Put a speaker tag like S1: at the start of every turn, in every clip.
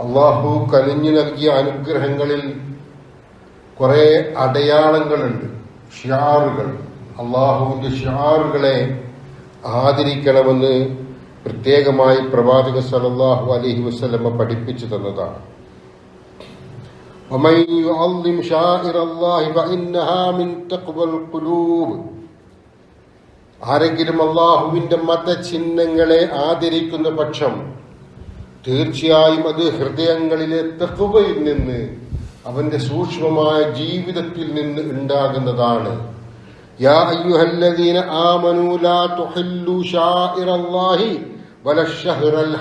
S1: അള്ളാഹു കനിഞ്ഞു നൽകിയ അനുഗ്രഹങ്ങളിൽ കുറെ അടയാളങ്ങളുണ്ട്. ഷിയാറുകൾ അള്ളാഹുവിന്റെ ഷിയാറുകളെ ആദരിക്കണമെന്ന് പ്രത്യേകമായി പ്രവാചക സലല്ലാഹു അലഹി വസ്ലമ പഠിപ്പിച്ചു തന്നതാണ്. ആരെങ്കിലും അള്ളാഹുവിന്റെ മതചിഹ്നങ്ങളെ ആദരിക്കുന്ന പക്ഷം തീർച്ചയായും അത് ഹൃദയങ്ങളിലെ തെക്കുവയിൽ നിന്ന് അവന്റെ സൂക്ഷ്മമായ ജീവിതത്തിൽ നിന്ന് ഉണ്ടാകുന്നതാണ്. യാ അയ്യുഹല്ലദീന ലാ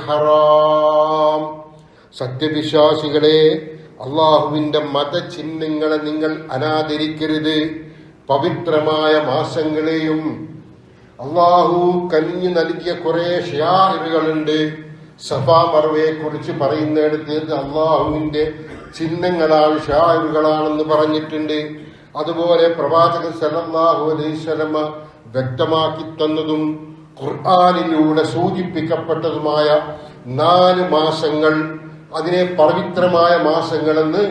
S1: ഹറാം. സത്യവിശ്വാസികളെ അള്ളാഹുവിന്റെ മതചിഹ്നങ്ങളെ നിങ്ങൾ അനാദരിക്കരുത്. പവിത്രമായ മാസങ്ങളെയും അള്ളാഹു കനിഞ്ഞു നൽകിയ കുറെ ഷിയാറുകളുണ്ട് സഫാ മർവയെ കുറിച്ച് പറയുന്നിടത്ത് അള്ളാഹുവിന്റെ ചിഹ്നങ്ങളാണ് ഷാരുകളാണെന്ന് പറഞ്ഞിട്ടുണ്ട്. അതുപോലെ പ്രവാചകൻ സല്ലല്ലാഹു അലൈഹി സ്വലമ വ്യക്തമാക്കി തന്നതും ഖുർആാനിലൂടെ സൂചിപ്പിക്കപ്പെട്ടതുമായ നാല് മാസങ്ങൾ അതിനെ പവിത്രമായ മാസങ്ങളെന്ന്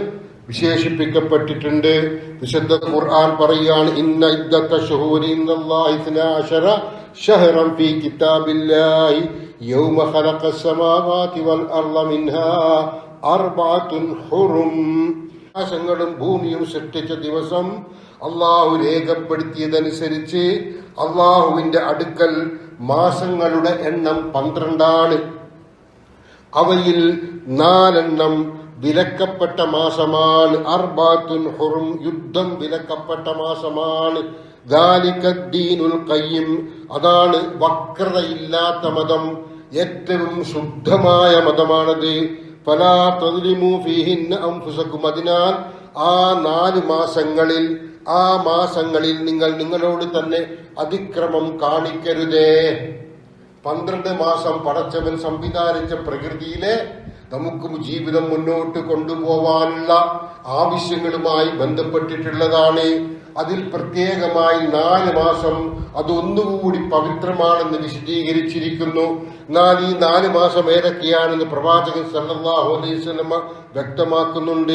S1: വിശേഷിപ്പിക്കപ്പെട്ടിട്ടുണ്ട്. വിശുദ്ധ ഖുർആൻ പറയുകയാണ് ഇന്ന ഇദ്ദത്ത ഷുഹൂരി ഇന്നല്ലാഹി ഇസ്നാഅശറ ഷഹറൻ ഫീ കിതാബില്ലാഹി യൗമ ഖലഖ സമാവാതി വൽ അർള മിൻഹാ അർബഅത്തുൻ ഹുറും. ആകാശങ്ങളും ഭൂമിയും സൃഷ്ടിച്ച ദിവസം അള്ളാഹു രേഖപ്പെടുത്തിയതനുസരിച്ച് അള്ളാഹുവിന്റെ അടുക്കൽ മാസങ്ങളുടെ എണ്ണം പന്ത്രണ്ടാണ്. അവയിൽ നാലെണ്ണം വിലക്കപ്പെട്ട മാസമാണ് അർബാത്തുൻ ഹുറും. യുദ്ധം വിലക്കപ്പെട്ട മാസമാണ്. ദാലിക്കദ്ദീനുൽ കയ്യും അതാണ് വക്രതയില്ലാത്ത മതം. ഏറ്റവും ശുദ്ധമായ മതമാണത്. തദ്ലിമു ഫീഹിന്ന അംഫുസക്കും അതിനാൽ ആ നാല് മാസങ്ങളിൽ ആ മാസങ്ങളിൽ നിങ്ങൾ നിങ്ങളോട് തന്നെ അതിക്രമം കാണിക്കരുതേ. പന്ത്രണ്ട് മാസം പടച്ചവൻ സംവിധാനിച്ച പ്രകൃതിയിലെ നമുക്ക് ജീവിതം മുന്നോട്ട് കൊണ്ടുപോവാനുള്ള ആവശ്യങ്ങളുമായി ബന്ധപ്പെട്ടിട്ടുള്ളതാണ്. അതിൽ പ്രത്യേകമായി നാല് മാസം അതൊന്നുകൂടി പവിത്രമാണെന്ന് വിശദീകരിച്ചിരിക്കുന്നു. എന്നാൽ ഈ നാല് മാസം ഏതൊക്കെയാണെന്ന് പ്രവാചകൻ സല്ലാഹു അലൈഹി വസല്ലമ വ്യക്തമാക്കുന്നുണ്ട്.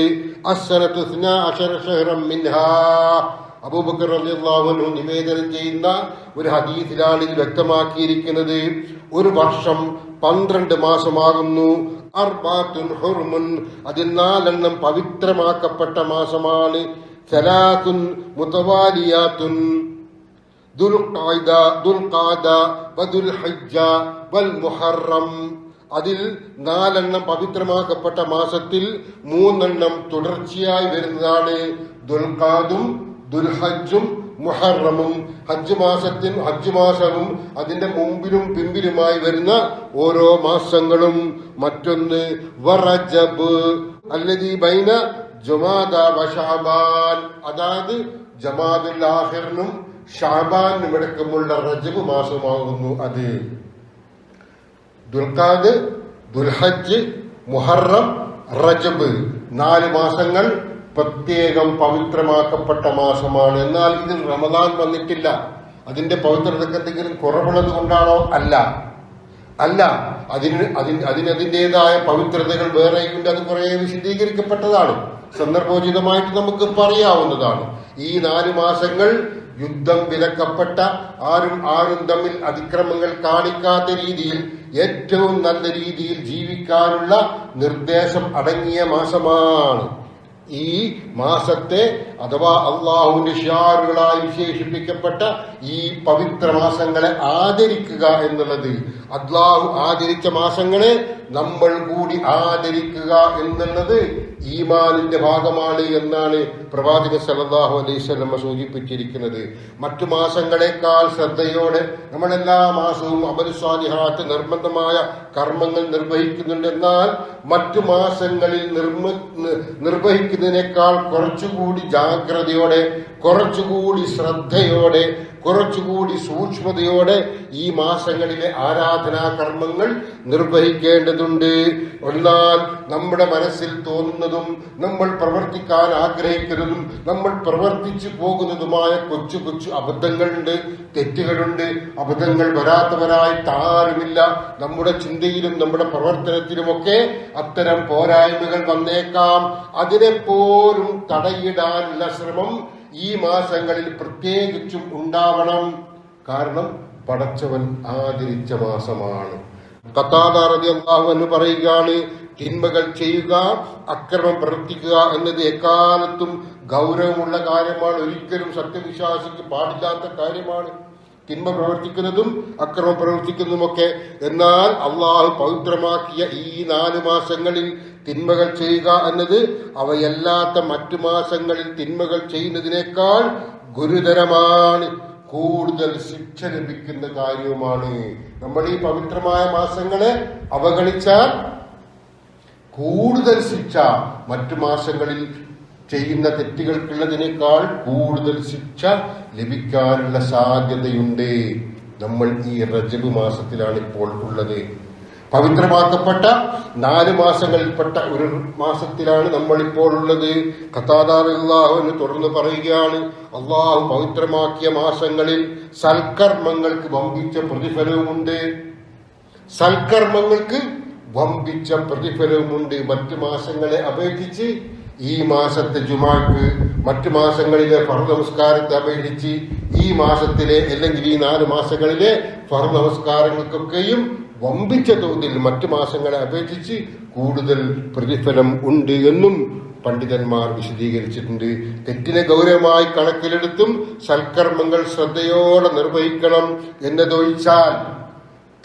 S1: മിൻഹാ. അബൂബക്കർ റളിയല്ലാഹു നിവേദനം ചെയ്യുന്ന ഒരു ഹദീസിലാണ് ഇത് വ്യക്തമാക്കിയിരിക്കുന്നത്. ഒരു വർഷം പന്ത്രണ്ട് മാസമാകുന്നു. അർബാത്തുൻ ഹുർമുൻ. അതിൽ നാലെണ്ണം പവിത്രമാക്കപ്പെട്ട മാസമാണ്. സലാത്തുൻ മുതവാലിയാത്തുൻ. ദുൽഖാദ ദുൽഖാദ വദുൽ ഹജ്ജ വൽ മുഹറം അതിൽ നാലെണ്ണം പവിത്രമാക്കപ്പെട്ട മാസത്തിൽ മൂന്നെണ്ണം തുടർച്ചയായി വരുന്നതാണ് ദുൽഖാദും ദുൽഹജ്ജും മുഹറമും. ഹജ്ജ് മാസത്തിൽ ഹജ്ജ് മാസവും അതിന്റെ മുമ്പിലും പിമ്പിലുമായി വരുന്ന ഓരോ മാസങ്ങളും. മറ്റൊന്ന് വറജബ്. അല്ലതി ബൈന ജുമാദ വഷാബാൻ അതായത് ജമാദുൽ ആഹിറിനും ഷാബാനും ഇടക്കുമുള്ള റജബ് മാസമാകുന്നു അത്. ദുൽഖാദ് ദുൽഹജ്ജ് മുഹറം റജബ്. നാല് മാസങ്ങൾ പ്രത്യേകം പവിത്രമാക്കപ്പെട്ട മാസമാണ്. എന്നാൽ ഇതിൽ റമദാൻ വന്നിട്ടില്ല. അതിന്റെ പവിത്രതക്ക് എന്തെങ്കിലും കുറവുള്ളത് കൊണ്ടാണോ? അല്ല. അല്ല. അതിന് അതിന് അതിനതിന്റെതായ പവിത്രതകൾ വേറെയുണ്ട്. അത് കുറെ വിശദീകരിക്കപ്പെട്ടതാണ്. സന്ദർഭോചിതമായിട്ട് നമുക്ക് പറയാവുന്നതാണ്. ഈ നാല് മാസങ്ങൾ യുദ്ധം വിലക്കപ്പെട്ട ആരും ആരും തമ്മിൽ അതിക്രമങ്ങൾ കാണിക്കാത്ത രീതിയിൽ ഏറ്റവും നല്ല രീതിയിൽ ജീവിക്കാനുള്ള നിർദ്ദേശം അടങ്ങിയ മാസമാണ്. ഈ മാസത്തെ അഥവാ അള്ളാഹുവിന്റെ ഷിയാറുകളായി വിശേഷിപ്പിക്കപ്പെട്ട ഈ പവിത്ര മാസങ്ങളെ ആദരിക്കുക എന്നുള്ളത് അള്ളാഹു ആദരിച്ച മാസങ്ങളെ നമ്മൾ കൂടി ആദരിക്കുക എന്നുള്ളത് ഈമാനിന്റെ ഭാഗമാണ് എന്നാണ് പ്രവാചക സല്ലല്ലാഹു അലൈഹി സ്വലമ സൂചിപ്പിച്ചിരിക്കുന്നത്. മറ്റു മാസങ്ങളെക്കാൾ ശ്രദ്ധയോടെ നമ്മളെല്ലാ മാസവും അമലുസ്വാലിഹാത്ത് നിർബന്ധമായ കർമ്മങ്ങൾ നിർവഹിക്കുന്നുണ്ട് എന്നാൽ മറ്റു മാസങ്ങളിൽ നിർമ്മ നിർവഹിക്കുന്നതിനേക്കാൾ കുറച്ചുകൂടി ജാഗ്രതയോടെ കുറച്ചുകൂടി ശ്രദ്ധയോടെ കുറച്ചുകൂടി സൂക്ഷ്മതയോടെ ഈ മാസങ്ങളിലെ ആരാധനാ കർമ്മങ്ങൾ നിർവഹിക്കേണ്ടതുണ്ട്. എന്നാൽ നമ്മുടെ മനസ്സിൽ തോന്നുന്നതും നമ്മൾ പ്രവർത്തിക്കാൻ ആഗ്രഹിക്കുന്നതും നമ്മൾ പ്രവർത്തിച്ചു പോകുന്നതുമായ കൊച്ചു കൊച്ചു അബദ്ധങ്ങളുണ്ട് തെറ്റുകളുണ്ട്. അബദ്ധങ്ങൾ വരാത്തവരായിട്ട് ആരുമില്ല നമ്മുടെ ചിന്തയിലും നമ്മുടെ പ്രവർത്തനത്തിലുമൊക്കെ അത്തരം പോരായ്മകൾ വന്നേക്കാം. അതിനെപ്പോലും തടയിടാനുള്ള ശ്രമം ഈ മാസങ്ങളിൽ പ്രത്യേകിച്ചും ഉണ്ടാവണം. കാരണം പടച്ചവൻ ആദരിച്ച മാസമാണ്. കത്താതാറതി എന്ന് പറയുകയാണ് തിന്മകൾ ചെയ്യുക അക്രമം പ്രവർത്തിക്കുക എന്നത് എക്കാലത്തും ഗൗരവമുള്ള കാര്യമാണ്. ഒരിക്കലും സത്യവിശ്വാസിക്ക് പാടില്ലാത്ത കാര്യമാണ്. തിന്മ പ്രവർത്തിക്കുന്നതും അക്രമം പ്രവർത്തിക്കുന്നതുമൊക്കെ. എന്നാൽ അള്ളാഹു പവിത്രമാക്കിയ ഈ നാല് മാസങ്ങളിൽ തിന്മകൾ ചെയ്യുക എന്നത് അവയല്ലാത്ത മറ്റു മാസങ്ങളിൽ തിന്മകൾ ചെയ്യുന്നതിനേക്കാൾ ഗുരുതരമാണ്. കൂടുതൽ ശിക്ഷ ലഭിക്കുന്ന കാര്യവുമാണ്. നമ്മൾ ഈ പവിത്രമായ മാസങ്ങളെ അവഗണിച്ചാൽ കൂടുതൽ ശിക്ഷ മറ്റു മാസങ്ങളിൽ ചെയ്യുന്ന തെറ്റുകൾക്കുള്ളതിനേക്കാൾ കൂടുതൽ ശിക്ഷ ലഭിക്കാനുള്ള സാധ്യതയുണ്ട്. നമ്മൾ ഈ റജബ് മാസത്തിലാണ് ഇപ്പോൾ ഉള്ളത്. പവിത്രമാക്കപ്പെട്ട നാല് മാസങ്ങളിൽപ്പെട്ട ഒരു മാസത്തിലാണ് നമ്മളിപ്പോൾ ഉള്ളത് എന്ന് തുടർന്ന് പറയുകയാണ് അള്ളാഹു പവിത്രമാക്കിയ മാസങ്ങളിൽ സൽക്കർമ്മങ്ങൾക്ക് വമ്പിച്ച പ്രതിഫലവുമുണ്ട്. സൽക്കർമ്മങ്ങൾക്ക് വമ്പിച്ച പ്രതിഫലവുമുണ്ട്. മറ്റു മാസങ്ങളെ അപേക്ഷിച്ച് ഈ മാസത്തെ ജുമാക്ക് മറ്റു മാസങ്ങളിലെ ഫർ നമസ്കാരത്തെ അപേക്ഷിച്ച് ഈ മാസത്തിലെ അല്ലെങ്കിൽ ഈ നാല് മാസങ്ങളിലെ ഫർ നമസ്കാരങ്ങൾക്കൊക്കെയും വമ്പിച്ച തോതിൽ മറ്റു മാസങ്ങളെ അപേക്ഷിച്ച് കൂടുതൽ പ്രതിഫലം ഉണ്ട് എന്നും പണ്ഡിതന്മാർ വിശദീകരിച്ചിട്ടുണ്ട്. തെറ്റിനെ ഗൗരവമായി കണക്കിലെടുത്തും സൽക്കർമ്മങ്ങൾ ശ്രദ്ധയോടെ നിർവഹിക്കണം എന്നതൊഴിച്ചാൽ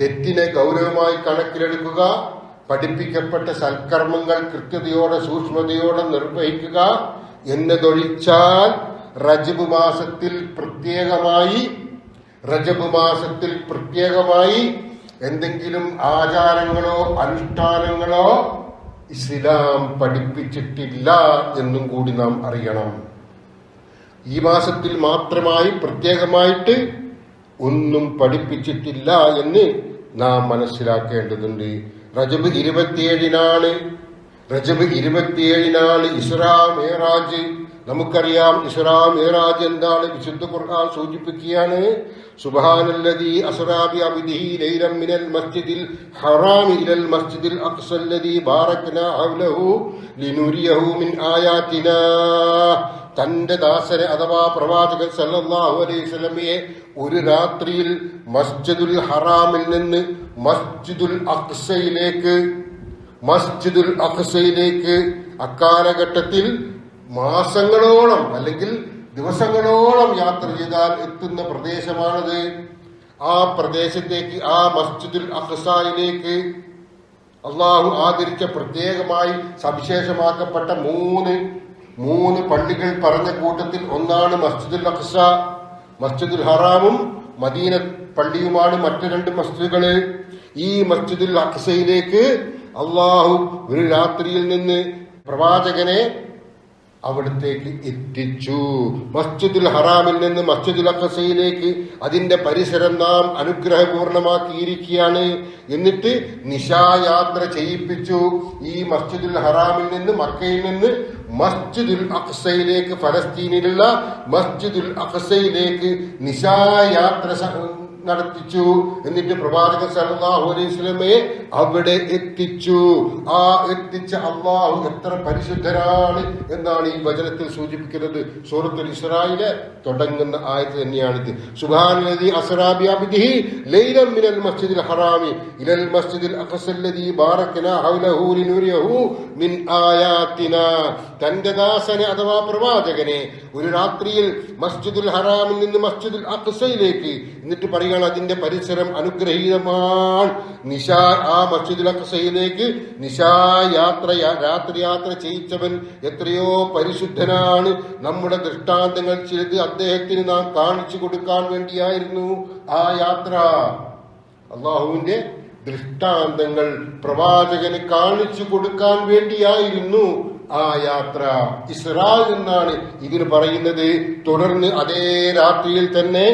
S1: തെറ്റിനെ ഗൗരവമായി കണക്കിലെടുക്കുക പഠിപ്പിക്കപ്പെട്ട സൽക്കർമ്മങ്ങൾ കൃത്യതയോടെ സൂക്ഷ്മതയോടെ നിർവഹിക്കുക എന്നതൊഴിച്ചാൽ റജബ് മാസത്തിൽ പ്രത്യേകമായി റജബ് മാസത്തിൽ പ്രത്യേകമായി എന്തെങ്കിലും ആചാരങ്ങളോ അനുഷ്ഠാനങ്ങളോ ഇസ്ലാം പഠിപ്പിച്ചിട്ടില്ല എന്നും കൂടി നാം അറിയണം. ഈ മാസത്തിൽ മാത്രമായി പ്രത്യേകമായിട്ട് ഒന്നും പഠിപ്പിച്ചിട്ടില്ല എന്ന് നാം മനസ്സിലാക്കേണ്ടതുണ്ട്. റജബ് ഇരുപത്തിയേഴിനാണ്. റജബ് ഇരുപത്തിയേഴിനാണ് ഇസ്രാ മേറാജ് നമുക്കറിയാം ഇസ്രാ മേറാജ് എന്താണ് വിശുദ്ധ ഖുർആൻ സൂചിപ്പിക്കുകയാണ്? സുബ്ഹാനല്ലദീ അസ്റാ ബിഅബ്ദിഹി ലൈലൻ മിനൽ മസ്ജിദിൽ ഹറാം ഇലൽ മസ്ജിദിൽ അഖ്സല്ലദീ ബാറക്നാ ഹൗലഹു ലിനുരിയഹു മിൻ ആയാതിനാ തന്റെ ദാസനെ അഥവാ പ്രവാചകൻ സല്ലല്ലാഹു അലൈഹി വസല്ലമയെ ഒരു രാത്രിയിൽ മസ്ജിദുൽ ഹറാമിൽ നിന്ന് മസ്ജിദുൽ അഖ്സയിലേക്ക് മസ്ജിദുൽ അഖ്സയിലേക്ക് അക്കാലഘട്ടത്തിൽ മാസങ്ങളോളം അല്ലെങ്കിൽ ദിവസങ്ങളോളം യാത്ര ചെയ്താൽ എത്തുന്ന പ്രദേശമാണത്. ആ പ്രദേശത്തേക്ക് ആ മസ്ജിദുൽ അഹ്സാനിലേക്ക് അള്ളാഹു ആദരിച്ച പ്രത്യേകമായി സവിശേഷമാക്കപ്പെട്ട മൂന്ന് മൂന്ന് പള്ളികൾ പറഞ്ഞ കൂട്ടത്തിൽ ഒന്നാണ് മസ്ജിദുൽ അഖ്സ. മസ്ജിദുൽ ഹറാമും മദീന പള്ളിയുമാണ് മറ്റു രണ്ട് മസ്ജിദുകൾ. ഈ മസ്ജിദുൽ അഖ്സയിലേക്ക് അള്ളാഹു ഒരു രാത്രിയിൽ നിന്ന് പ്രവാചകനെ അവിടത്തേക്ക് എത്തിച്ചു. മസ്ജിദുൽ ഹറാമിൽ നിന്ന് മസ്ജിദുൽ അഖസയിലേക്ക് അതിന്റെ പരിസരം നാം അനുഗ്രഹപൂർണമാക്കിയിരിക്കുകയാണ്. എന്നിട്ട് നിശായാത്ര ചെയ്യിപ്പിച്ചു. ഈ മസ്ജിദുൽ ഹറാമിൽ നിന്ന് മക്കയിൽ നിന്ന് മസ്ജിദുൽ അഖസയിലേക്ക് ഫലസ്തീനിലുള്ള മസ്ജിദുൽ അഖസയിലേക്ക് നിശായാത്ര നടത്തിച്ചു. എന്നിട്ട് പ്രവാചകൻ സല്ലല്ലാഹു അലൈഹി വസല്ലമയെ അവിടെ എത്തിച്ചു. ആ എത്തിച്ച അള്ളാഹു എത്ര പരിശുദ്ധരാണ് എന്നാണ് ഈ വചനത്തിൽ സൂചിപ്പിക്കുന്നത്. സൂറത്തുൽ ഇസ്രായിലെ തുടങ്ങുന്ന ആയത് തന്നെയാണിത്. സുബ്ഹാനല്ലദീ അസറാബിഅബിദിഹി ലൈലം മിനൽ മസ്ജിദിൽ ഹറാമി ഇലൽ മസ്ജിദിൽ അഖസല്ലദി ബാറക്കന ഹൗലഹു ലിനുരിയഹു മിൻ ആയാത്തിനാ. തന്റെ ദാസനെ അഥവാ പ്രവാചകനെ ഒരു രാത്രിയിൽ മസ്ജിദുൽ ഹറാമിൽ നിന്ന് മസ്ജിദുൽ അഖസയിലേക്ക് എന്നിട്ട് പറയുകയാണ് അതിന്റെ പരിസരം അനുഗ്രഹീതമാണ് നിശാ ആ മസ്ജിദുൽ അഖ്സയിലേക്ക് നിശായാത്ര രാത്രി യാത്ര ചെയ്യിച്ചവൻ എത്രയോ പരിശുദ്ധനാണ്. നമ്മുടെ ദൃഷ്ടാന്തങ്ങൾ ചെയ്ത് അദ്ദേഹത്തിന് നാം കാണിച്ചു കൊടുക്കാൻ വേണ്ടിയായിരുന്നു ആ യാത്ര. അള്ളാഹുവിന്റെ ദൃഷ്ടാന്തങ്ങൾ പ്രവാചകന് കാണിച്ചു കൊടുക്കാൻ വേണ്ടിയായിരുന്നു ആ യാത്ര. ഇസ്രാ എന്നാണ് ഇതിന് പറയുന്നത്. തുടർന്ന് അതേ രാത്രിയിൽ തന്നെ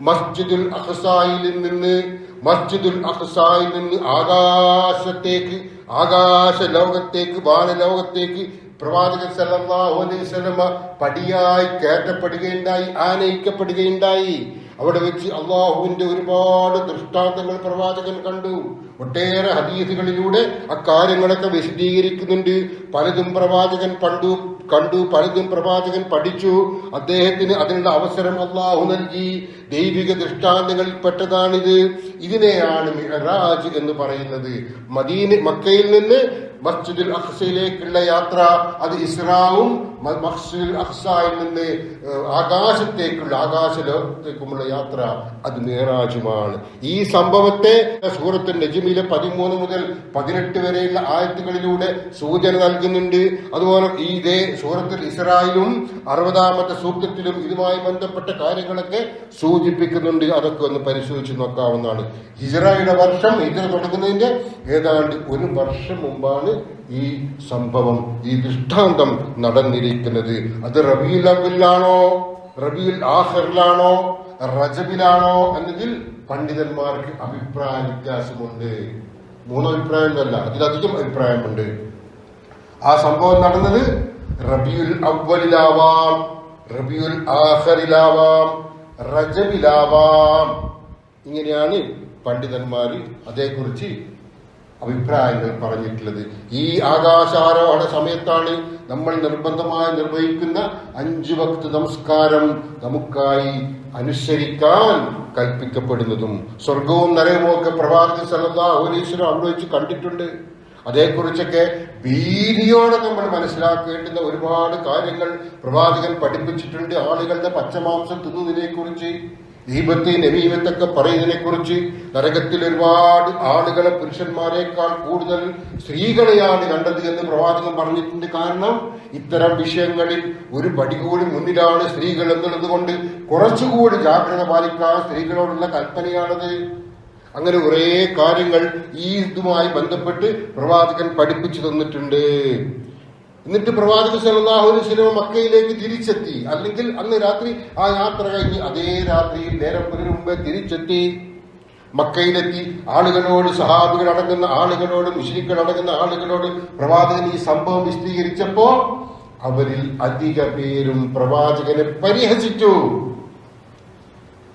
S1: മസ്ജിദുൽ അഹ്സായിൽ നിന്ന് മസ്ജിദുൽ അഹ്സായിൽ നിന്ന് ആകാശത്തേക്ക് ആകാശ ലോകത്തേക്ക് ബാലലോകത്തേക്ക് പ്രവാചകൻ സല്ലല്ലാഹു അലൈഹി വസല്ലമ പടിയായി കയറ്റപ്പെടുകയുണ്ടായി ആനയിക്കപ്പെടുകയുണ്ടായി. അവിടെ വെച്ച് അള്ളാഹുവിന്റെ ഒരുപാട് ദൃഷ്ടാന്തങ്ങൾ പ്രവാചകൻ കണ്ടു. ഒട്ടേറെ ഹദീസുകളിലൂടെ അക്കാര്യങ്ങളൊക്കെ വിശദീകരിക്കുന്നുണ്ട്. പലതും പ്രവാചകൻ പണ്ടു കണ്ടു പലതും പ്രവാചകൻ പഠിച്ചു. അദ്ദേഹത്തിന് അതിനുള്ള അവസരം അള്ളാഹു നൽകി. ദൈവിക ദൃഷ്ടാന്തങ്ങളിൽ പെട്ടതാണിത് ഇതിനെയാണ് മിഹറാജ് എന്ന് പറയുന്നത്. മദീന മക്കയിൽ നിന്ന് മസ്ജിദുൽ അഖ്സയിലേക്കുള്ള യാത്ര അത് ഇസ്രാവും മസ്ജിദുൽ അഹ്സായിൽ നിന്ന് ആകാശത്തേക്കുള്ള ആകാശ ലോകത്തേക്കുമുള്ള യാത്ര അത് മേറാജുമാണ് ഈ സംഭവത്തെ സൂറത്ത് നജ്മിലെ പതിമൂന്ന് മുതൽ പതിനെട്ട് വരെയുള്ള ആയത്തുകളിലൂടെ സൂചന നൽകുന്നുണ്ട്. അതുപോലെ ഈ ഇതേ സൂറത്തുൽ ഇസ്രായിലും അറുപതാമത്തെ സൂക്തത്തിലും ഇതുമായി ബന്ധപ്പെട്ട കാര്യങ്ങളൊക്കെ സൂചിപ്പിക്കുന്നുണ്ട്. അതൊക്കെ ഒന്ന് പരിശോധിച്ച് നോക്കാവുന്നതാണ്. ഹിജറയുടെ വർഷം ഹിജറ തുടങ്ങുന്നതിന്റെ ഏതാണ്ട് ഒരു വർഷം മുമ്പാണ് ഈ സംഭവം ഈ ദൃഷ്ടാന്തം നടന്നിരിക്കുന്നത്. അത് റബിയുൽ അവലിലാണോ ആഖറിലാണോ? റജബിലാണോ? എന്നതിൽ പണ്ഡിതന്മാർക്ക് അഭിപ്രായ വ്യത്യാസമുണ്ട്. മൂന്ന് അഭിപ്രായമൊന്നുമല്ല അതിലധികം അഭിപ്രായമുണ്ട്. ആ സംഭവം നടന്നത് റബിയുൽ അവലിലാവാം റബിയുൽ ആഹറിലാവാം റജബിലാവാം. ഇങ്ങനെയാണ് പണ്ഡിതന്മാർ അതേക്കുറിച്ച് അഭിപ്രായങ്ങൾ പറഞ്ഞിട്ടുള്ളത്. ഈ ആകാശാരോഹണ സമയത്താണ് നമ്മൾ നിർബന്ധമായി നിർവഹിക്കുന്ന അഞ്ചു ഭക്ത നമസ്കാരം നമുക്കായി അനുസരിക്കാൻ കൽപ്പിക്കപ്പെടുന്നതും. സ്വർഗവും നരകവും ഒക്കെ പ്രഭാതി വസല്ലം അവിടെ വെച്ച് കണ്ടിട്ടുണ്ട്. അതേക്കുറിച്ചൊക്കെ ഭീതിയോടെ നമ്മൾ മനസ്സിലാക്കേണ്ടുന്ന ഒരുപാട് കാര്യങ്ങൾ പ്രവാചകൻ പഠിപ്പിച്ചിട്ടുണ്ട്. ആളുകളുടെ പച്ചമാംസം തിന്നുന്നതിനെ കുറിച്ച് ദീപത്തെ പറയുന്നതിനെ കുറിച്ച് നരകത്തിൽ ഒരുപാട് ആളുകളെ പുരുഷന്മാരെക്കാൾ കൂടുതൽ സ്ത്രീകളെയാണ് കണ്ടത് എന്ന് പ്രവാചകൻ പറഞ്ഞിട്ടുണ്ട്. കാരണം ഇത്തരം വിഷയങ്ങളിൽ ഒരു പടി കൂടി മുന്നിലാണ് സ്ത്രീകൾ എന്നുള്ളത് കൊണ്ട് കുറച്ചുകൂടി ജാഗ്രത പാലിക്കാൻ സ്ത്രീകളോടുള്ള കൽപ്പനയാണത്. അങ്ങനെ കുറേ കാര്യങ്ങൾ ഈ ഇതുമായി ബന്ധപ്പെട്ട് പ്രവാചകൻ പഠിപ്പിച്ചു തന്നിട്ടുണ്ട്. എന്നിട്ട് പ്രവാചക അലൈഹി വസല്ലം മക്കയിലേക്ക് തിരിച്ചെത്തി. അല്ലെങ്കിൽ അന്ന് രാത്രി ആ യാത്ര കഴിഞ്ഞ് അതേ രാത്രിയിൽ നേരം പുലരും മുമ്പേ തിരിച്ചെത്തി. മക്കയിലെത്തി. ആളുകളോട് സഹാബികൾ അടങ്ങുന്ന ആളുകളോട് മുസ്ലിംകൾ അടങ്ങുന്ന ആളുകളോട് പ്രവാചകൻ ഈ സംഭവം വിശദീകരിച്ചപ്പോ അവരിൽ അധിക പേരും പ്രവാചകനെ പരിഹസിച്ചു.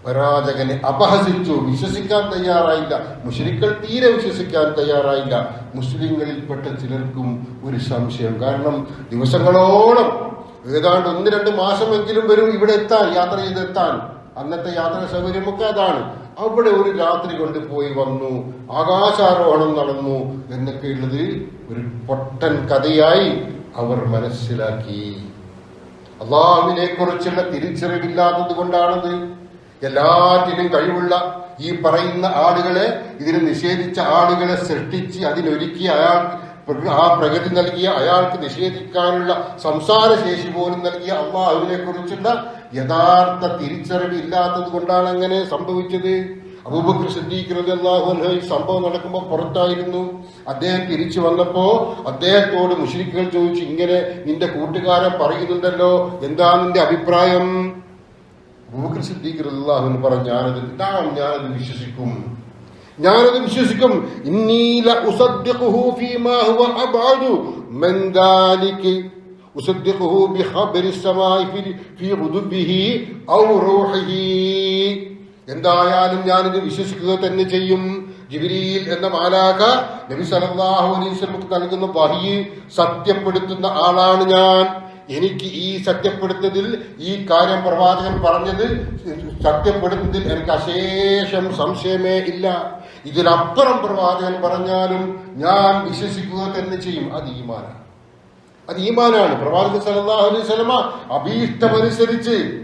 S1: പരാജകനെ അപഹസിച്ചു വിശ്വസിക്കാൻ തയ്യാറായില്ല. മുഷരിക്കൾ തീരെ വിശ്വസിക്കാൻ തയ്യാറായില്ല. മുസ്ലിങ്ങളിൽപ്പെട്ട ചിലർക്കും ഒരു സംശയം. കാരണം ദിവസങ്ങളോളം ഏതാണ്ട് ഒന്ന് രണ്ട് മാസമെങ്കിലും വരും ഇവിടെ എത്താൻ യാത്ര ചെയ്തെത്താൻ. അന്നത്തെ യാത്രാ സൗകര്യമൊക്കെ അതാണ്. അവിടെ ഒരു രാത്രി കൊണ്ട് പോയി വന്നു ആകാശാരോഹണം നടന്നു എന്നൊക്കെയുള്ളത് ഒരു പൊട്ടൻ കഥയായി അവർ മനസ്സിലാക്കി. അള്ളാഹുവിനെ കുറിച്ചുള്ള തിരിച്ചറിവില്ലാത്തത് കൊണ്ടാണത്. എല്ലാറ്റിനും കഴിവുള്ള ഈ പറയുന്ന ആളുകളെ ഇതിന് നിഷേധിച്ച ആളുകളെ സൃഷ്ടിച്ച് അതിനൊരുക്കി അയാൾ ആ പ്രകൃതി നൽകിയ അയാൾക്ക് നിഷേധിക്കാനുള്ള സംസാര ശേഷി പോലും നൽകിയ അള്ളാഹുവിനെ കുറിച്ചുള്ള യഥാർത്ഥ തിരിച്ചറിവ് ഇല്ലാത്തത് കൊണ്ടാണ് അങ്ങനെ സംഭവിച്ചത്. അബൂബക്കർ സിദ്ദീഖ് അൻഹു ഈ സംഭവം നടക്കുമ്പോൾ പുറത്തായിരുന്നു. അദ്ദേഹം തിരിച്ചു വന്നപ്പോ അദ്ദേഹത്തോട് മുഷരിക്കുകൾ ചോദിച്ചു ഇങ്ങനെ നിന്റെ കൂട്ടുകാരൻ പറയുന്നുണ്ടല്ലോ എന്താ നിന്റെ അഭിപ്രായം? ബൂബക്കർ സിദ്ദീഖ് അള്ളാഹു എന്ന് പറഞ്ഞു ഞാനത് നാം ഞാനത് വിശ്വസിക്കും. ഞാനത് വിശ്വസിക്കും. ഇന്നീല ഉസദ്ദിഖുഹു ഫീമാ ഹുവ അബഅദു മിൻ ദാലിക. ഉസദ്ദിഖുഹു ബിഖബരി സമായി ഫി ഫീ ഖുദുബിഹി ഔ റൂഹിഹി. എന്തായാലും ഞാനിത് വിശ്വസിക്കുക തന്നെ ചെയ്യും. ജിബിരിയിൽ എന്ന മാലാഖ നബി സല്ലല്ലാഹു അലൈഹി വസല്ലം നൽകുന്ന വഹീ സത്യപ്പെടുത്തുന്ന ആളാണ് ഞാൻ. എനിക്ക് ഈ സത്യപ്പെടുത്തതിൽ ഈ കാര്യം പ്രവാചകൻ പറഞ്ഞത് സത്യപ്പെടുത്തതിൽ എനിക്ക് അശേഷം സംശയമേ ഇല്ല. ഇതിനപ്പുറം പ്രവാചകൻ പറഞ്ഞാലും ഞാൻ വിശ്വസിക്കുക തന്നെ ചെയ്യും. അത് ഈമാനാണ്. അത് ഈമാനാണ്. പ്രവാചകൻ സല്ലല്ലാഹു അലൈഹി അഭീഷ്ടമനുസരിച്ച്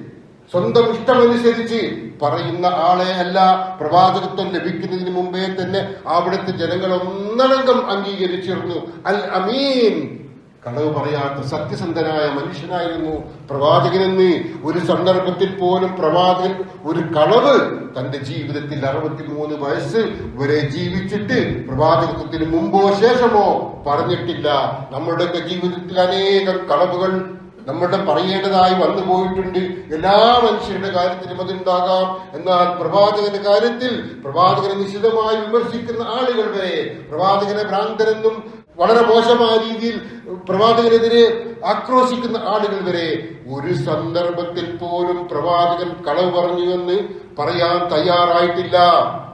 S1: സ്വന്തം ഇഷ്ടമനുസരിച്ച് പറയുന്ന ആളെ അല്ല പ്രവാചകത്വം ലഭിക്കുന്നതിന് മുമ്പേ തന്നെ അവിടുത്തെ ജനങ്ങൾ ഒന്നടങ്കം അംഗീകരിച്ചിരുന്നു. അൽ അമീൻ. കളവ് പറയാത്ത സത്യസന്ധനായ മനുഷ്യനായിരുന്നു പ്രവാചകനെന്ന് ഒരു സന്ദർഭത്തിൽ പോലും പ്രവാചകൻ ഒരു കളവ് തന്റെ ജീവിതത്തിൽ അറുപത്തിമൂന്ന് വയസ്സ് വരെ ജീവിച്ചിട്ട് പ്രവാചകത്വത്തിന് മുമ്പോ ശേഷമോ പറഞ്ഞിട്ടില്ല. നമ്മുടെ ജീവിതത്തിൽ അനേകം കളവുകൾ നമ്മുടെ പറയേണ്ടതായി വന്നു പോയിട്ടുണ്ട്. എല്ലാ മനുഷ്യരുടെ കാര്യത്തിലും അതുണ്ടാകാം. എന്നാൽ പ്രവാചകന്റെ കാര്യത്തിൽ പ്രവാചകനെ നിശിതമായി വിമർശിക്കുന്ന ആളുകൾ വരെ പ്രവാചകനെ ഭ്രാന്തരെന്നും വളരെ മോശമായ രീതിയിൽ പ്രവാചകനെതിരെ ആക്രോശിക്കുന്ന ആളുകൾ വരെ ഒരു സന്ദർഭത്തിൽ പോലും പ്രവാചകൻ കളവ് പറഞ്ഞു എന്ന് പറയാൻ തയ്യാറായിട്ടില്ല.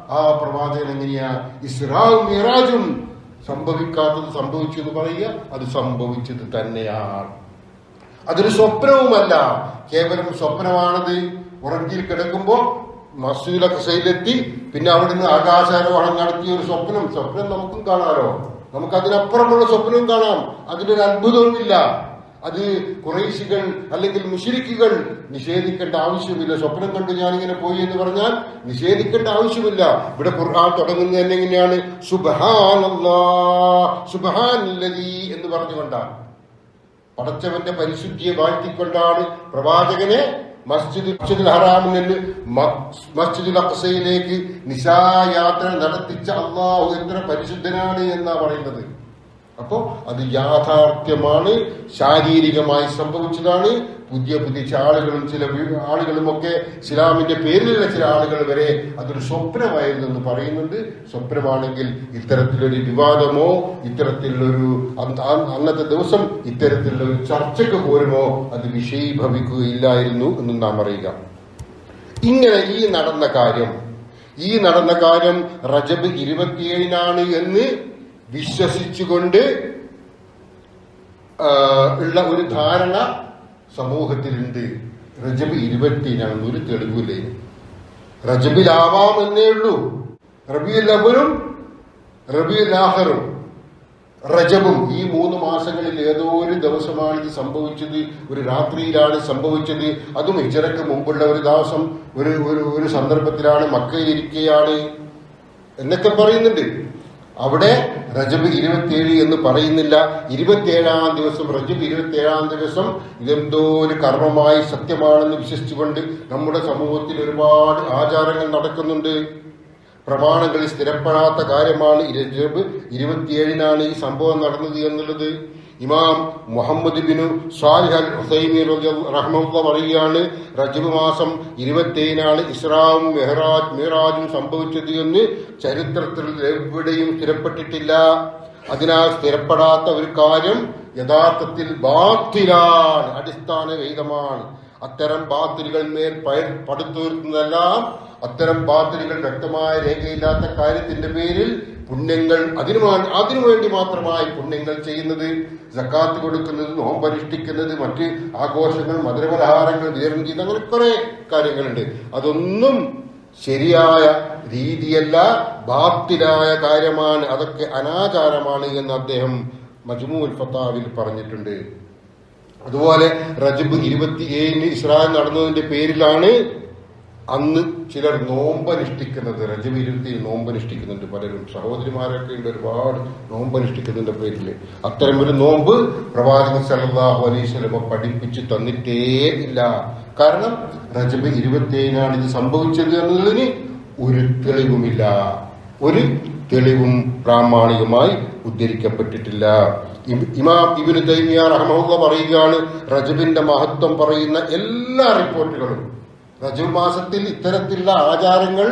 S1: ആ പ്രവാചകൻ എങ്ങനെയാ? ഇസ്രാവും മിറാജും സംഭവിക്കാത്തത് സംഭവിച്ചു എന്ന് പറയുക അത് സംഭവിച്ചത് തന്നെയാണ്. അതൊരു സ്വപ്നവുമല്ല. കേവലം സ്വപ്നമാണത്. ഉറങ്ങിൽ കിടക്കുമ്പോ മസൂലൊക്കെ കസയിലെത്തി പിന്നെ അവിടുന്ന് ആകാശാരോഹണം നടത്തിയ ഒരു സ്വപ്നം. സ്വപ്നം നമുക്കും കാണാലോ? നമുക്ക് അതിനപ്പുറമുള്ള സ്വപ്നവും കാണാം. അതിലൊരു അത്ഭുതവുമില്ല. അത് കുറേശികൾ അല്ലെങ്കിൽ മുഷിരിക്കുകൾ നിഷേധിക്കേണ്ട ആവശ്യമില്ല. സ്വപ്നം കണ്ട് ഞാനിങ്ങനെ പോയി എന്ന് പറഞ്ഞാൽ നിഷേധിക്കേണ്ട ആവശ്യമില്ല. ഇവിടെ ഖുർആൻ തുടങ്ങുന്നത് തന്നെ എങ്ങനെയാണ്? എന്ന് പറഞ്ഞുകൊണ്ടാണ്. പടച്ചവന്റെ പരിശുദ്ധിയെ വാഴ്ത്തിക്കൊണ്ടാണ് പ്രവാചകനെ മസ്ജിദ് മസ്ജിദുൽ ഹറാമിൽ നിന്ന് മസ്ജിദുൽ അക്സയിലേക്ക് നിശായാത്ര നടത്തിച്ച അള്ളാഹു എത്ര പരിശുദ്ധനാണ് എന്നാ പറയുന്നത്? അപ്പോ അത് യാഥാർത്ഥ്യമാണ് ശാരീരികമായി സംഭവിച്ചതാണ്. പുതിയ പുതിയ ആളുകളും ചില ആളുകളും ഒക്കെ ഇസ്ലാമിന്റെ പേരിലുള്ള ചില ആളുകൾ വരെ അതൊരു സ്വപ്നമായിരുന്നു എന്ന് പറയുന്നുണ്ട്. സ്വപ്നമാണെങ്കിൽ ഇത്തരത്തിലൊരു വിവാദമോ ഇത്തരത്തിലുള്ളൊരു അന്ന് അന്ന് അന്നത്തെ ദിവസം ഇത്തരത്തിലുള്ള ഒരു ചർച്ചയ്ക്ക് പോരുമോ അത് വിഷയീഭവിക്കുകയില്ലായിരുന്നു എന്ന് നാം അറിയുക. ഇങ്ങനെ ഈ നടന്ന കാര്യം ഈ നടന്ന കാര്യം റജബ് ഇരുപത്തിയേഴിനാണ് എന്ന് വിശ്വസിച്ചുകൊണ്ട് ഉള്ള ഒരു ധാരണ സമൂഹത്തിലുണ്ട്. റജബ് ഇരുപത്തിനാണ് ഒരു തെളിവില്ലേ? റജബിലാവാമെന്നേ ഉള്ളൂ. റബിയുൽ അവലും റബിയുൽ ആഹറും റജബും ഈ മൂന്ന് മാസങ്ങളിൽ ഏതോ ഒരു ദിവസമാണ് ഇത് സംഭവിച്ചത്. ഒരു രാത്രിയിലാണ് സംഭവിച്ചത്. അതും ഹിജറക്ക് മുമ്പുള്ള ഒരു ദിവസം ഒരു ഒരു സന്ദർഭത്തിലാണ് മക്കയിലിരിക്കുകയാണ് എന്നൊക്കെ പറയുന്നുണ്ട്. അവിടെ റജബ് ഇരുപത്തിയേഴ് എന്ന് പറയുന്നില്ല. ഇരുപത്തിയേഴാം ദിവസം റജബ് ഇരുപത്തിയേഴാം ദിവസം ഇതെന്തോ ഒരു കർമ്മമായി സത്യമാണെന്ന് വിശ്വസിച്ചുകൊണ്ട് നമ്മുടെ സമൂഹത്തിൽ ഒരുപാട് ആചാരങ്ങൾ നടക്കുന്നുണ്ട്. പ്രമാണങ്ങളിൽ സ്ഥിരപ്പെടാത്ത കാര്യമാണ് രജബ് ഇരുപത്തിയേഴിനാണ് ഈ സംഭവം നടന്നത് എന്നുള്ളത്. ഇമാം മുഹമ്മദ് ബിനു സാലിഹൽ ഹുസൈമി റഹ്മുള്ള പറയുകയാണ് റജബ് മാസം ഇരുപത്തേനാണ് ഇസ്രാവും മെഹ്റാജ് മിഹ്റാജും സംഭവിച്ചത് എന്ന് ചരിത്രത്തിൽ എവിടെയും സ്ഥിരപ്പെട്ടിട്ടില്ല. അതിനാൽ സ്ഥിരപ്പെടാത്ത ഒരു കാര്യം യഥാർത്ഥത്തിൽ ബാത്തിലാണ് അടിസ്ഥാനരഹിതമാണ്. അത്തരം ബാത്തിലുകൾ മേൽ പടുത്തുയർത്തുന്നതെല്ലാം അത്തരം ബാത്തിലുകൾ വ്യക്തമായ രേഖയില്ലാത്ത കാര്യത്തിന്റെ പേരിൽ പുണ്യങ്ങൾ അതിനു അതിനുവേണ്ടി മാത്രമായി പുണ്യങ്ങൾ ചെയ്യുന്നത് ജക്കാത്ത് കൊടുക്കുന്നത് നോമ്പനുഷ്ഠിക്കുന്നത് മറ്റ് ആഘോഷങ്ങൾ മധുരപലഹാരങ്ങൾ വിതരണം ചെയ്യുന്നത് അങ്ങനെ കുറെ കാര്യങ്ങളുണ്ട്. അതൊന്നും ശരിയായ രീതിയല്ല ബാത്തിലായ കാര്യമാണ് അതൊക്കെ അനാചാരമാണ് എന്ന് അദ്ദേഹം മജ്മൂൽ ഫത്താവിൽ പറഞ്ഞിട്ടുണ്ട്. അതുപോലെ റജബ് ഇരുപത്തിയേഴിന് ഇസ്രായേൽ നടന്നതിന്റെ പേരിലാണ് അന്ന് ചിലർ നോമ്പനുഷ്ഠിക്കുന്നത്. റജബ് ഇരുപത്തി നോമ്പനുഷ്ഠിക്കുന്നുണ്ട്. പലരും സഹോദരിമാരൊക്കെ ഉണ്ട് ഒരുപാട് നോമ്പനുഷ്ഠിക്കുന്നതിന്റെ പേരിൽ അത്തരം ഒരു നോമ്പ് പ്രവാചകൻ സല്ലല്ലാഹു അലൈഹി സ്വലമ പഠിപ്പിച്ചു തന്നിട്ടേ ഇല്ല. കാരണം റജബ് ഇരുപത്തിയേഴിനാണ് ഇത് സംഭവിച്ചത് എന്നതിന് ഒരു തെളിവുമില്ല. ഒരു തെളിവും പ്രാമാണികമായി ഉദ്ധരിക്കപ്പെട്ടിട്ടില്ല. ഇമാം ഇബിന് തൈമിയ റഹ്മുള്ള പറയുകയാണ് റജബിന്റെ മഹത്വം പറയുന്ന എല്ലാ റിപ്പോർട്ടുകളും. റജബ് മാസത്തിൽ ഇത്തരത്തിലുള്ള ആചാരങ്ങൾ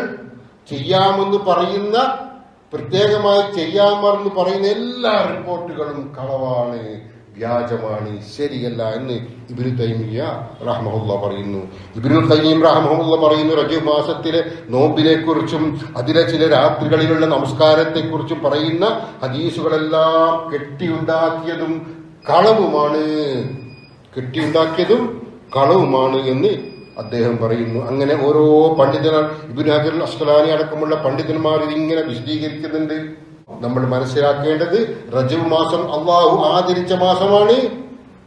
S1: ചെയ്യാമെന്ന് പറയുന്ന പ്രത്യേകമായി ചെയ്യാമെന്ന് പറയുന്ന എല്ലാ റിപ്പോർട്ടുകളും കളവാണ്. വ്യാജമാണ് ശരിയല്ല എന്ന് ഇബിനു തൈമിയ റഹ്മഹുല്ല പറയുന്നു. ഇബിനു തൈമീം റഹ്മഹുല്ല പറയുന്നു റജു മാസത്തിലെ നോമ്പിനെ കുറിച്ചും അതിലെ ചില രാത്രികളിലുള്ള നമസ്കാരത്തെക്കുറിച്ചും പറയുന്ന ഹദീസുകളെല്ലാം കെട്ടിയുണ്ടാക്കിയതും കളവുമാണ്. കെട്ടിയുണ്ടാക്കിയതും കളവുമാണ് എന്ന് അദ്ദേഹം പറയുന്നു. അങ്ങനെ ഓരോ പണ്ഡിതന്മാർ ഇബിൻ ഹജർ അസ്കലാനി അടക്കമുള്ള പണ്ഡിതന്മാർ ഇതിങ്ങനെ വിശദീകരിക്കുന്നുണ്ട്. നമ്മൾ മനസ്സിലാക്കേണ്ടത് റജബ് മാസം അള്ളാഹു ആദരിച്ച മാസമാണ്.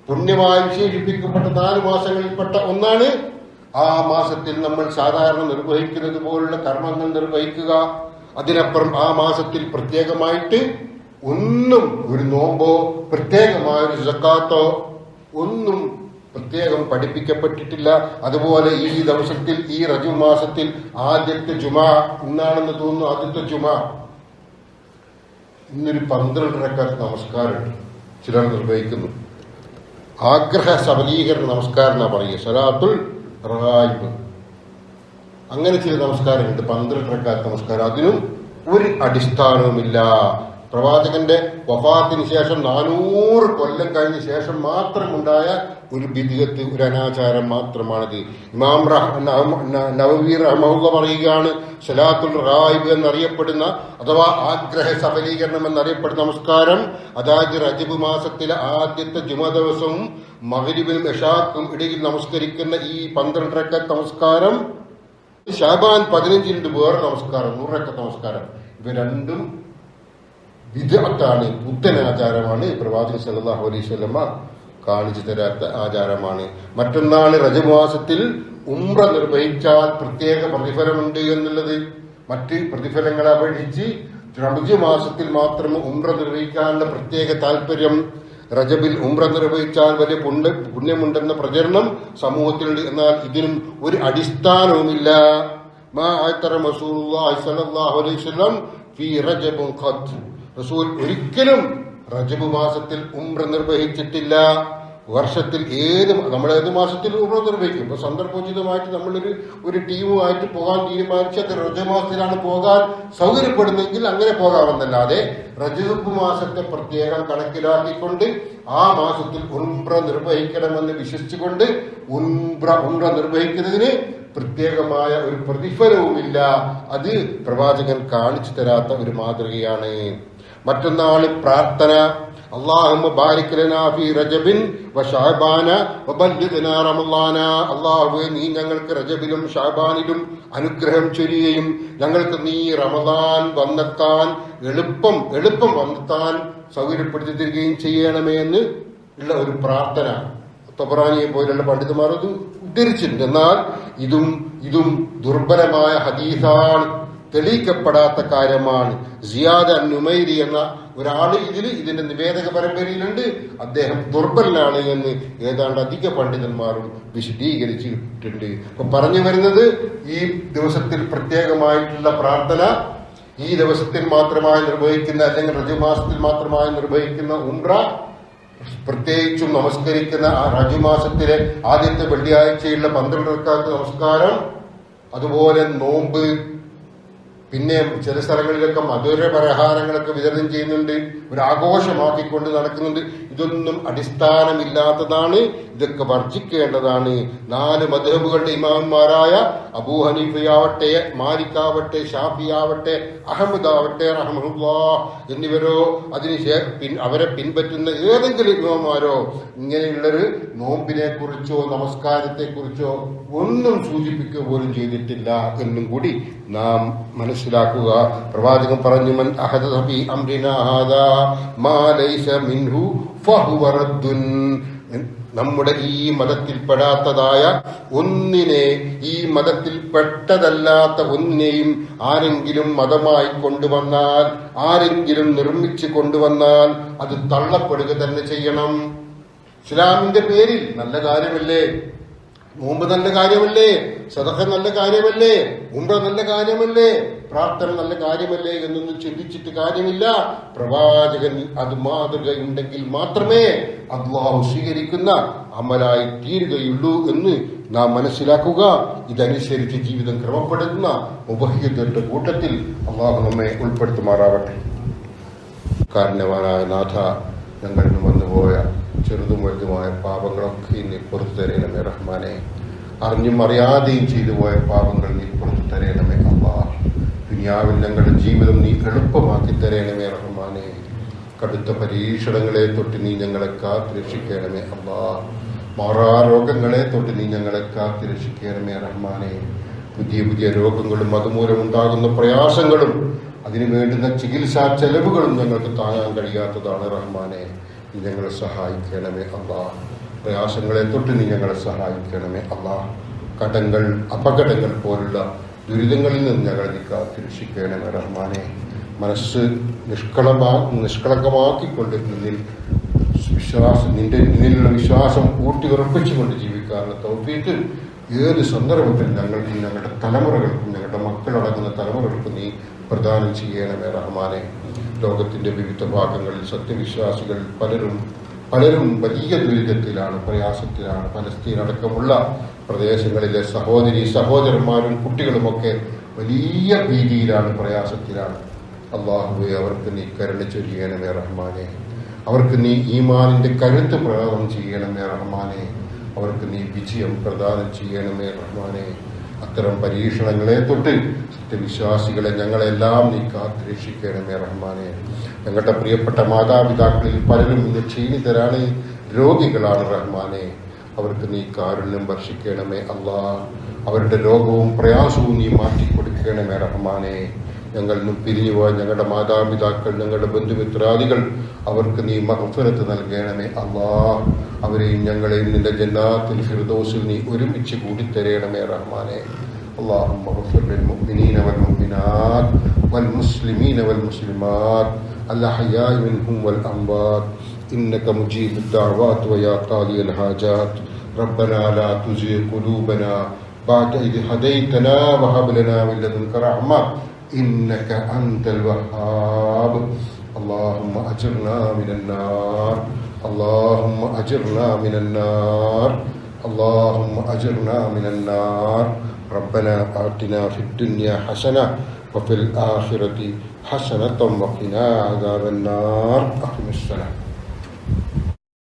S1: പുണ്യമായി വിശേഷിപ്പിക്കപ്പെട്ട നാല് മാസങ്ങളിൽപ്പെട്ട ഒന്നാണ്. ആ മാസത്തിൽ നമ്മൾ സാധാരണ നിർവഹിക്കുന്നത് പോലുള്ള കർമ്മങ്ങൾ നിർവഹിക്കുക. അതിനപ്പുറം ആ മാസത്തിൽ പ്രത്യേകമായിട്ട് ഒന്നും ഒരു നോമ്പോ പ്രത്യേകമായ ഒരു സക്കാത്തോ ഒന്നും പ്രത്യേകം പഠിപ്പിക്കപ്പെട്ടിട്ടില്ല. അതുപോലെ ഈ ദിവസത്തിൽ ഈ റജു മാസത്തിൽ ആദ്യത്തെ ജുമാ ഇന്നാണെന്ന് തോന്നുന്നു ആദ്യത്തെ ജുമാ. ഇന്നൊരു പന്ത്രണ്ടരക്കാർ നമസ്കാരം ചിലർ നിർവഹിക്കുന്നു. ആഗ്രഹ സബലീകരണ നമസ്കാരം എന്നാ പറയുക. സലാത്തുൽ റായിബ്. അങ്ങനെ ചില നമസ്കാരമുണ്ട് പന്ത്രണ്ടരക്കാർ നമസ്കാരം. അതിനും ഒരു അടിസ്ഥാനവുമില്ല. പ്രവാചകന്റെ വഫാത്തിന് ശേഷം നാനൂറ് കൊല്ലം കഴിഞ്ഞ ശേഷം മാത്രമുണ്ടായ ഒരു ബിദിയത്ത് ഒരു അനാചാരം മാത്രമാണിത്. ഇമാം നവവീർ നവ- നവവി റഹ്മുള്ള പറയുകയാണ് സലാത്തുൽ റായിബ് എന്നറിയപ്പെടുന്ന അഥവാ ആഗ്രഹ സഫലീകരണം എന്നറിയപ്പെടുന്ന നമസ്കാരം അതായത് റജബ് മാസത്തിലെ ആദ്യത്തെ ജുമ ദിവസവും മകരിബിനും ഇഷാക്കും ഇടയിൽ നമസ്കരിക്കുന്ന ഈ പന്ത്രണ്ടരക്ക നമസ്കാരം ഷാബാൻ പതിനഞ്ചിനുണ്ട് വേറെ നമസ്കാരം നൂറക്ക നമസ്കാരം. ഇവ രണ്ടും വിദഗ്ധാണ് പുത്തൻ ആചാരമാണ്. പ്രവാചകൻ സല്ലല്ലാഹു അലൈഹി കാണിച്ചു തരാത്ത ആചാരമാണ്. മറ്റൊന്നാണ് രജമാസത്തിൽ ഉമ്ര നിർവഹിച്ചാൽ പ്രത്യേക പ്രതിഫലമുണ്ട് എന്നുള്ളത്. മറ്റ് പ്രതിഫലങ്ങളെ അപേക്ഷിച്ച് റമജ് മാസത്തിൽ മാത്രം ഉമ്ര നിർവഹിക്കാനുള്ള പ്രത്യേക താല്പര്യം റജബിൽ ഉംറ നിർവഹിച്ചാൽ വലിയ പുണ്യ പുണ്യമുണ്ടെന്ന പ്രചരണം സമൂഹത്തിലുണ്ട്. എന്നാൽ ഇതിനും ഒരു അടിസ്ഥാനവുമില്ല. മാ ആയത്തറ മസൂർ അലൈഹി സ്വലം ഫി റജബുൻ ഖത്ത് റസൂൽ ഒരിക്കലും റജബ് മാസത്തിൽ ഉംറ നിർവഹിച്ചിട്ടില്ല. വർഷത്തിൽ ഏത് നമ്മൾ ഏത് മാസത്തിൽ ഉംറ നിർവഹിക്കും? ഇപ്പൊ സന്ദർഭോചിതമായിട്ട് നമ്മളൊരു ഒരു ടീമുമായിട്ട് പോകാൻ തീരുമാനിച്ചത് റജബ് മാസത്തിലാണ് പോകാൻ സൗകര്യപ്പെടുന്നെങ്കിൽ അങ്ങനെ പോകാമെന്നല്ലാതെ റജബ് മാസത്തെ പ്രത്യേകം കണക്കിലാക്കിക്കൊണ്ട് ആ മാസത്തിൽ ഉംറ നിർവഹിക്കണമെന്ന് വിശ്വസിച്ചുകൊണ്ട് ഉംറ ഉംറ നിർവഹിക്കുന്നതിന് പ്രത്യേകമായ ഒരു പ്രതിഫലവുമില്ല. അത് പ്രവാചകൻ കാണിച്ചു തരാത്ത ഒരു മാതൃകയാണ്. മറ്റൊന്നാണ് പ്രാർത്ഥന. അള്ളാഹുമ്മ ബാരിക് ലനാ ഫീ റജബിൻ വ ബല്ലിഗ്നാ റമളാന അല്ലാഹുവേ നീ ഞങ്ങൾക്ക് റജബിലും ഷാബാനിലും അനുഗ്രഹം ചൊരിയുകയും ഞങ്ങൾക്ക് നീ റമദാൻ വന്നെത്താൻ എളുപ്പം എളുപ്പം വന്നെത്താൻ സൗകര്യപ്പെടുത്തി തരികയും ചെയ്യണമേ എന്ന് ഉള്ള ഒരു പ്രാർത്ഥന. തൊബറാനിയെ പോലുള്ള പണ്ഡിതന്മാർ അത് ഉദ്ധരിച്ചിട്ടുണ്ട്. എന്നാൽ ഇതും ഇതും ദുർബലമായ ഹദീസാണ്. തെളിയിക്കപ്പെടാത്ത കാര്യമാണ്. സിയാദ് അൻ നുമൈരി എന്ന ഒരാൾ ഇതിൽ ഇതിന്റെ നിവേദക പരമ്പരയിലുണ്ട്. അദ്ദേഹം ദുർബലനാണ് എന്ന് ഏതാണ്ട് അധിക പണ്ഡിതന്മാരും വിശദീകരിച്ചിട്ടുണ്ട്. അപ്പൊ പറഞ്ഞു വരുന്നത് ഈ ദിവസത്തിൽ പ്രത്യേകമായിട്ടുള്ള പ്രാർത്ഥന ഈ ദിവസത്തിൽ മാത്രമായി നിർവഹിക്കുന്ന അല്ലെങ്കിൽ റജുമാസത്തിൽ മാത്രമായി നിർവഹിക്കുന്ന ഉംറ പ്രത്യേകിച്ചും നമസ്കരിക്കുന്ന ആ റജുമാസത്തിലെ ആദ്യത്തെ വെള്ളിയാഴ്ചയുള്ള പന്ത്രണ്ട് നമസ്കാരം അതുപോലെ നോമ്പ് പിന്നെ ചില സ്ഥലങ്ങളിലൊക്കെ മധുര പലഹാരങ്ങളൊക്കെ വിതരണം ചെയ്യുന്നുണ്ട്. ഒരു ആഘോഷമാക്കിക്കൊണ്ട് നടക്കുന്നുണ്ട്. ഇതൊന്നും അടിസ്ഥാനമില്ലാത്തതാണ്. ഇതൊക്കെ വർജിക്കേണ്ടതാണ്. നാല് മധുഹബുകളുടെ ഇമാമന്മാരായ അബൂ ഹനീഫയാവട്ടെ മാലിക്കാവട്ടെ ഷാഫിയാവട്ടെ അഹമ്മദ് ആവട്ടെ റഹമുല്ലാ എന്നിവരോ അതിനുശേഷം അവരെ പിൻപറ്റുന്ന ഏതെങ്കിലും ഇമാമാരോ ഇങ്ങനെയുള്ളൊരു നോമ്പിനെ കുറിച്ചോ നമസ്കാരത്തെ കുറിച്ചോ ഒന്നും സൂചിപ്പിക്കുക പോലും ചെയ്തിട്ടില്ല എന്നും കൂടി നാം മനസ്സിലാക്കുക. പ്രവാചകൻ പറഞ്ഞു മൻ അഹദ മാ മിൻഹു നമ്മുടെ ഈ മതത്തിൽപ്പെടാത്തതായ ഒന്നിനെ ഈ മതത്തിൽ പെട്ടതല്ലാത്ത ഒന്നിനെയും ആരെങ്കിലും മതമായി കൊണ്ടുവന്നാൽ ആരെങ്കിലും നിർമ്മിച്ചു കൊണ്ടുവന്നാൽ അത് തള്ളപ്പെടുക തന്നെ ചെയ്യണം. ഇസ്ലാമിന്റെ പേരിൽ നല്ല കാര്യമല്ലേ? നോമ്പ് നല്ല കാര്യമല്ലേ? സദഹ നല്ല കാര്യമല്ലേ? ഉംറ നല്ല കാര്യമല്ലേ? പ്രാർത്ഥന നല്ല കാര്യമല്ലേ എന്നൊന്നും ചിന്തിച്ചിട്ട് കാര്യമില്ല. പ്രവാചകൻ അത് മാതൃകയുണ്ടെങ്കിൽ മാത്രമേ അള്ളാഹു സ്വീകരിക്കുന്ന അമലായി തീരുകയുള്ളൂ എന്ന് നാം മനസ്സിലാക്കുക. ഇതനുസരിച്ച് ജീവിതം ക്രമപ്പെടുത്തുന്ന ഉപഹിതരുടെ കൂട്ടത്തിൽ അള്ളാഹു നമ്മെ ഉൾപ്പെടുത്തുമാറാവട്ടെ. കാരണവാനായ നാഥ ഞങ്ങളിൽ വന്നുപോയ ചെറുതും വലുതുമായ പാപങ്ങളൊക്കെ നീ പുറത്തു തരേണമേ റഹ്മാനെ. അറിഞ്ഞും അറിയാതെയും ചെയ്തു പോയ പാപങ്ങൾ നീ പുറത്തു തരേണമേ അള്ളാ. ദുനിയാവിൽ ഞങ്ങളുടെ ജീവിതം നീ എളുപ്പമാക്കി തരേണമേ റഹ്മാനെ. കടുത്ത പരീക്ഷണങ്ങളെ തൊട്ട് നീ ഞങ്ങളെ കാത്തിരക്ഷിക്കണമേ അള്ളാ. മാറാ രോഗങ്ങളെ തൊട്ട് നീ ഞങ്ങളെ കാത്തിരക്ഷിക്കണമേ റഹ്മാനെ. പുതിയ പുതിയ രോഗങ്ങളും അതുമൂലം ഉണ്ടാകുന്ന പ്രയാസങ്ങളും അതിനു വേണ്ടുന്ന ചികിത്സാ ചെലവുകളും ഞങ്ങൾക്ക് താങ്ങാൻ കഴിയാത്തതാണ് റഹ്മാനെ. ഞങ്ങളെ സഹായിക്കണമേ അള്ളാ. പ്രയാസങ്ങളെ തൊട്ട് നീ ഞങ്ങളെ സഹായിക്കണമേ അള്ളാ. കടങ്ങൾ അപകടങ്ങൾ പോലുള്ള ദുരിതങ്ങളിൽ നിന്ന് ഞങ്ങളെ നീ കാത്തിരക്ഷിക്കണമേ റഹ്മാനെ. മനസ്സ് നിഷ്കളമാ നിഷ്കളങ്കമാക്കിക്കൊണ്ട് നിന്നിൽ വിശ്വാസം നിന്റെ നിന്നിലുള്ള വിശ്വാസം ഊട്ടി ഉറപ്പിച്ചുകൊണ്ട് ജീവിക്കാനുള്ള തൗഫീക്ക് ഏത് സന്ദർഭത്തിൽ ഞങ്ങൾക്കും ഞങ്ങളുടെ തലമുറകൾക്കും ഞങ്ങളുടെ മക്കളടങ്ങുന്ന തലമുറകൾക്കും നീ പ്രദാനം ചെയ്യണമേ റഹ്മാനെ? ലോകത്തിന്റെ വിവിധ ഭാഗങ്ങളിൽ സത്യവിശ്വാസികൾ പലരും പലരും വലിയ ദുരിതത്തിലാണ് പ്രയാസത്തിലാണ്. പലസ്തീൻ അടക്കമുള്ള പ്രദേശങ്ങളിലെ സഹോദരി സഹോദരന്മാരും കുട്ടികളുമൊക്കെ വലിയ ഭീതിയിലാണ് പ്രയാസത്തിലാണ്. അള്ളാഹുബെ അവർക്ക് നീ കരുണ ചൊരിയണമേ റഹ്മാനെ. അവർക്ക് നീ ഈമാനിന്റെ കരുത്ത് പ്രയോഗം ചെയ്യണമേ റഹ്മാനെ. അവർക്ക് നീ വിജയം പ്രദാനം ചെയ്യണമേ റഹ്മാനെ. അത്തരം പരീക്ഷണങ്ങളെ തൊട്ട് സത്യവിശ്വാസികളെ ഞങ്ങളെല്ലാം നീ കാത്തിരക്ഷിക്കണമേ റഹ്മാനെ. ഞങ്ങളുടെ പ്രിയപ്പെട്ട മാതാപിതാക്കളിൽ പലരും ഇന്ന് ക്ഷീണിതരാണ് രോഗികളാണ് റഹ്മാനെ. അവർക്ക് നീ കാരുണ്യം വർഷിക്കണമേ അള്ളാ അവരുടെ രോഗവും പ്രയാസവും നീ മാറ്റി കൊടുക്കണമേ റഹ്മാനെ. ഞങ്ങൾ നിന്നും പിരിഞ്ഞുപോയ ഞങ്ങളുടെ മാതാപിതാക്കൾ ഞങ്ങളുടെ ബന്ധുമിത്രാദികൾ അവർക്ക് നീ മഹഫരത്ത് നൽകണമേ അല്ലാ അവരെയും ഞങ്ങളെയും നിന്റെ ജന്നാത്തിൽ ഫിർദോസിൽ നീ ഒരുമിച്ച് കൂടിത്തരയണമേ റഹ്മാനെ اللهم اغفر للمؤمنين والمؤمنات والمسلمين والمسلمات الأحياء منهم والأموات إنك مجيب الدعوات ويا قاضي الحاجات ربنا لا تزغ قلوبنا بعد إذ هديتنا وهب لنا من لدنك رحمة إنك أنت الوهاب. اللهم أجرنا من النار. اللهم أجرنا من النار. اللهم أجرنا من النار. ربنا آتنا في الدنيا حسنة وفي الآخرة حسنة وقنا عذاب النار. أقم الصلاة.